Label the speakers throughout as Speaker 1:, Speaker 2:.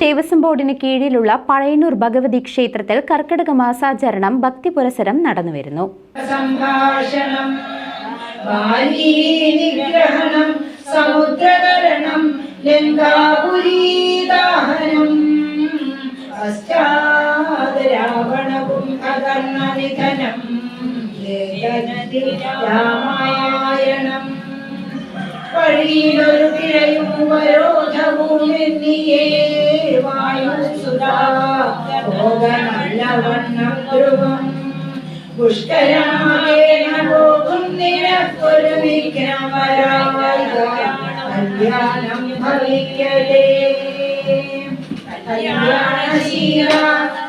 Speaker 1: Devaswom ബോർഡിന് കീഴിലുള്ള പഴയന്നൂർ ഭഗവതി ക്ഷേത്രത്തിൽ കർക്കിടക മാസാചരണം ഭക്തി പുരസരം നടന്നുവരുന്നു
Speaker 2: സമുദ്രതരണം ലേഖനത്തിൽ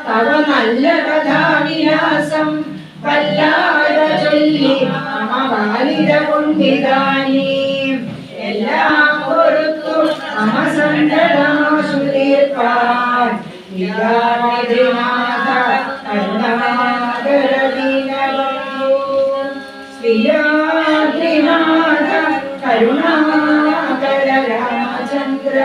Speaker 2: തവ നല്ല കഥാവിലാസം. വല്ലാതെ ചൊല്ലി മമ ശ്രീയാദ്രിനാഥ കരുണാകര രാമചന്ദ്ര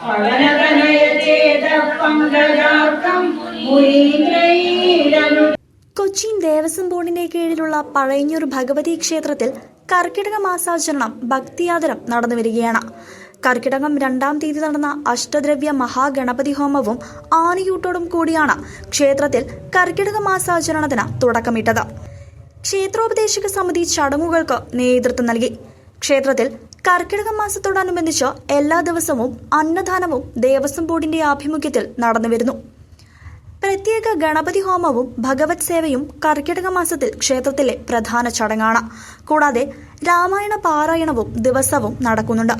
Speaker 2: പവനതനയ ചേത പങ്കജാക്കം മുനീന്ദ്രൈരനു
Speaker 3: കൊച്ചിൻ ദേവസ്വം ബോർഡിന്റെ കീഴിലുള്ള പഴയഞ്ഞൂർ ഭഗവതി ക്ഷേത്രത്തിൽ കർക്കിടക മാസാചരണം ഭക്തിയാദരം നടന്നുവരികയാണ് കർക്കിടകം രണ്ടാം തീയതി നടന്ന അഷ്ടദ്രവ്യ മഹാഗണപതി ഹോമവും ആനയൂട്ടോടും കൂടിയാണ് ക്ഷേത്രത്തിൽ കർക്കിടക മാസാചരണത്തിന് തുടക്കമിട്ടത്. ക്ഷേത്രോപദേശക സമിതി ചടങ്ങുകൾക്ക് നേതൃത്വം നൽകി. ക്ഷേത്രത്തിൽ കർക്കിടക മാസത്തോടനുബന്ധിച്ച് എല്ലാ ദിവസവും അന്നദാനവും ദേവസ്വം ബോർഡിന്റെ ആഭിമുഖ്യത്തിൽ നടന്നുവരുന്നു പ്രത്യേക ഗണപതി ഹോമവും ഭഗവത് സേവയും കർക്കിടക മാസത്തിൽ ക്ഷേത്രത്തിലെ പ്രധാന ചടങ്ങാണ്. കൂടാതെ രാമായണ പാരായണവും ദിവസവും നടക്കുന്നുണ്ട്.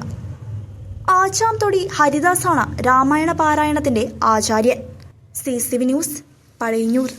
Speaker 3: ആച്ചാം തൊടി ഹരിദാസാണ് രാമായണ പാരായണത്തിന്റെ ആചാര്യൻ. C C V news Pazhayannur.